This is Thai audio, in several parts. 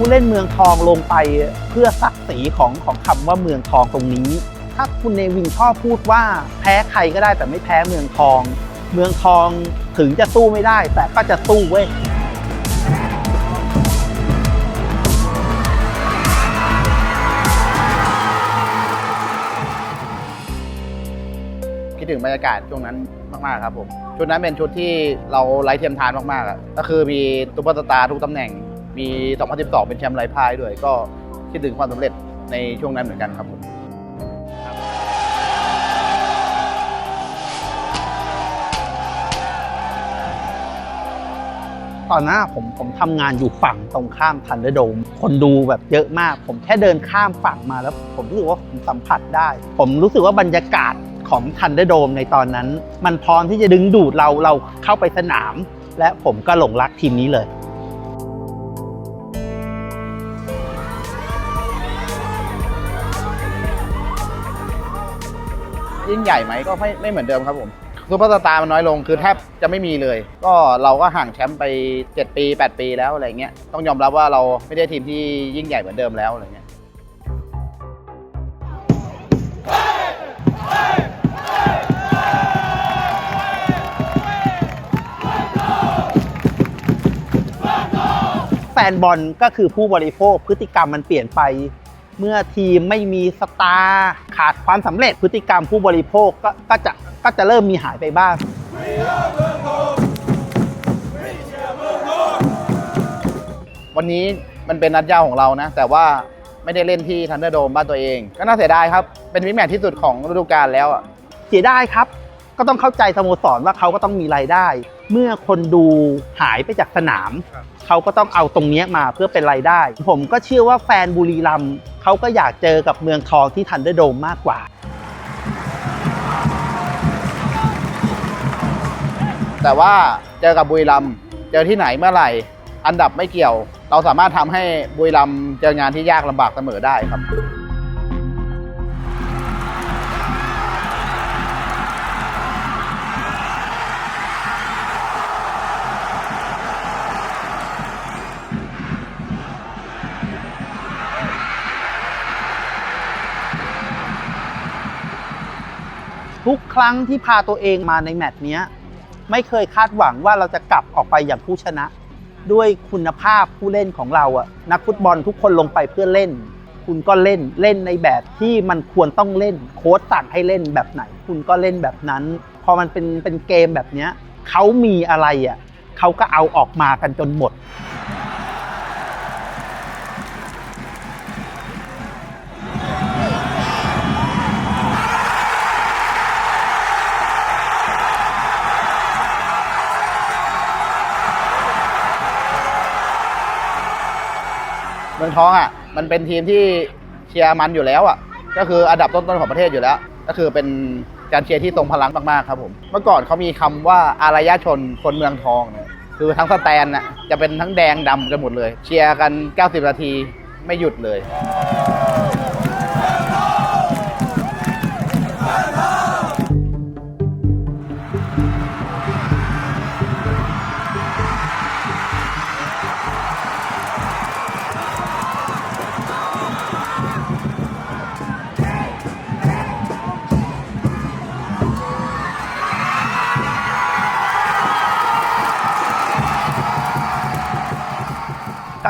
ผู้เล่นเมืองทองลงไปเพื่อศักดิ์ศรีของของคำว่าเมืองทองตรงนี้ ถ้าคุณเนวินชอบพูดว่าแพ้ใครก็ได้แต่ไม่แพ้เมืองทอง เมืองทองถึงจะสู้ไม่ได้ แต่ก็จะสู้เว้ยคิดถึงบรรยากาศช่วงนั้นมากๆครับผมชุดนั้นเป็นชุดที่เราไร้เทียมทานมากๆก็คือมีตุ๊ปตาตาทุกตำแหน่ง มี2012 เป็นแชมป์ไร้พ่ายด้วย ก็คิดถึงความสำเร็จในช่วงนั้นเหมือนกันครับผมตอนหน้าผมผมทำงานอยู่ฝั่งตรงข้ามทันเดอร์โดม คนดูแบบเยอะมาก ผมแค่เดินข้ามฝั่งมาแล้ว ผมรู้สึกว่าผมสัมผัสได้ ผมรู้สึกว่าบรรยากาศของทันเดอร์โดมในตอนนั้น มันพร้อมที่จะดึงดูดเราเราเข้าไปสนาม และผมก็หลงรักทีมนี้เลย ยิ่งใหญ่ไหมก็ไม่ไม่เหมือนเดิมครับผมซูเปอร์สตาร์มันน้อยลงคือแทบจะไม่มีเลย ก็เราก็ห่างแชมป์ไป 7 ปี 8 ปีแล้วอะไรเงี้ยต้องยอมรับว่าเราไม่ได้ทีมที่ยิ่งใหญ่เหมือนเดิมแล้วอะไรเงี้ยแฟนบอลก็คือผู้บริโภคพฤติกรรมมันเปลี่ยนไป เมื่อทีมไม่มีสตาร์ขาดความสำเร็จพฤติกรรมผู้บริโภคก็ก็จะก็จะเริ่มมีหายไปบ้างวันนี้มันเป็นนัดยาวของเรานะ แต่ว่าไม่ได้เล่นที่ทันเดอร์โดมบ้านตัวเอง ก็น่าเสียดายครับ เป็นมิแมตช์ที่สุดของฤดูกาลแล้วอะเสียดายครับ ก็ต้องเข้าใจสโมสรว่าเขาก็ต้องมีรายได้ เมื่อคนดูหายไปจากสนาม เขาก็ต้องเอาตรงเนี้ยมาเพื่อเป็นรายได้ ผมก็เชื่อว่าแฟนบุรีรัมย์เขาก็อยากเจอกับเมืองทองที่ทันเดอร์โดมมากกว่าแต่ว่าเจอกับบุรีรัมย์เจอที่ไหนเมื่อไหร่ อันดับไม่เกี่ยว เราสามารถทำให้บุรีรัมย์เจองานที่ยากลำบากเสมอได้ครับ ทุกครั้งที่พาตัวเองมาในแมตช์นี้ไม่เคยคาดหวังว่าเราจะกลับออกไปอย่างผู้ชนะ ด้วยคุณภาพผู้เล่นของเราอะนักฟุตบอลทุกคนลงไปเพื่อเล่น คุณก็เล่นเล่นในแบบที่มันควรต้องเล่น โค้ชสั่งให้เล่นแบบไหน คุณก็เล่นแบบนั้น พอมันเป็นเป็นเกมแบบนี้เขามีอะไรอะเขาก็เอาออกมากันจนหมด เมืองทองอะมันเป็นทีมที่เชียร์มันอยู่แล้วอะก็คืออันดับต้นๆของประเทศอยู่แล้ว ก็คือเป็นการเชียร์ที่ทรงพลังมากๆครับผมเมื่อก่อนเขามีคำว่าอารยชนคนเมืองทองเนี่ยคือทั้งสแตนน่ะจะเป็นทั้งแดงดำกันหมดเลย เชียร์กัน 90 นาทีไม่หยุดเลย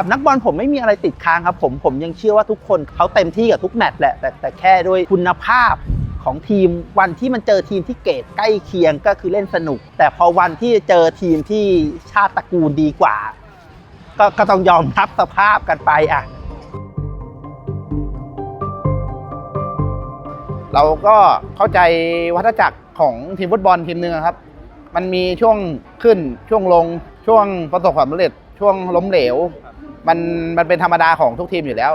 กับนักบอลผมไม่มีอะไรติดค้างครับผมผมยังเชื่อว่าทุกคนเขาเต็มที่กับทุกแมตช์แหละแต่แต่แค่ด้วยคุณภาพของทีมวันที่มันเจอทีมที่เกรดใกล้เคียงก็คือเล่นสนุก แต่พอวันที่เจอทีมที่ชาติตระกูลดีกว่า ก็ก็ต้องยอมรับสภาพกันไปอะเราก็เข้าใจวัฏจักรของทีมฟุตบอลทีมหนึ่งอะครับ มันมีช่วงขึ้นช่วงลงช่วงประสบความสำเร็จ ช่วงล้มเหลว มันมันเป็นธรรมดาของทุกทีมอยู่แล้ว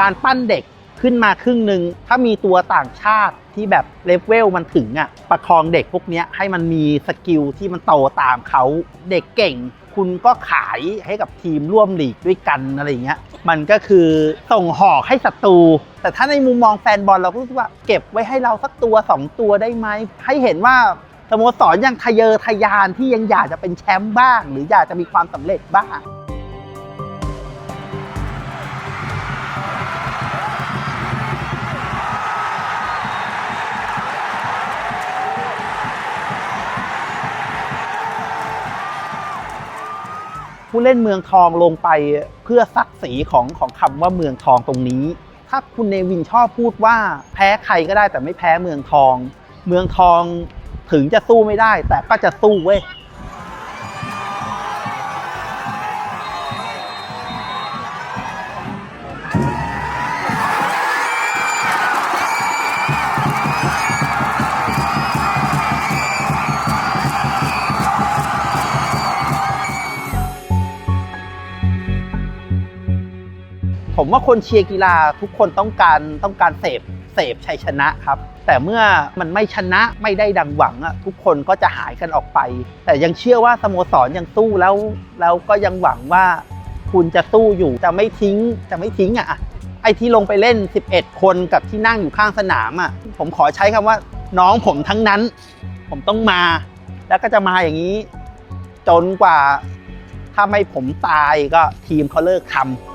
การปั้นเด็กขึ้นมาครึ่งหนึ่งถ้ามีตัวต่างชาติที่แบบเลเวลมันถึงอะประคองเด็กพวกนี้ให้มันมีสกิลที่มันโตตามเขาเด็กเก่ง คุณก็ขายให้กับทีมร่วมลีกด้วยกันอะไรเงี้ยมันก็คือส่งหอกให้ศัตรู แต่ถ้าในมุมมองแฟนบอลเราก็รู้สึกว่าเก็บไว้ให้เราสักตัว 2 ตัวได้ไหมให้เห็นว่า สโมสรยังทะเยอทะยานที่ยังอยากจะเป็นแชมป์บ้าง หรืออยากจะมีความสำเร็จบ้างผู้เล่นเมืองทองลงไปเพื่อศักดิ์ศรีของของคำว่าเมืองทองตรงนี้ ถ้าคุณเนวินชอบพูดว่าแพ้ใครก็ได้แต่ไม่แพ้เมืองทอง เมืองทอง ถึงจะสู้ไม่ได้ แต่ก็จะสู้เว้ยผมว่าคนเชียร์กีฬาทุกคนต้องการต้องการเสพ เสพชัยชนะครับ แต่เมื่อมันไม่ชนะไม่ได้ดังหวังอะทุกคนก็จะหายกันออกไป แต่ยังเชื่อว่าสโมสรยังสู้แล้วแล้วก็ยังหวังว่าคุณจะสู้อยู่จะไม่ทิ้งจะไม่ทิ้งอะไอที่ลงไปเล่น 11 คนกับที่นั่งอยู่ข้างสนามอะผมขอใช้คำว่าน้องผมทั้งนั้น ผมต้องมา แล้วก็จะมาอย่างนี้ จนกว่าถ้าไม่ผมตายก็ทีมเขาเลิกทำ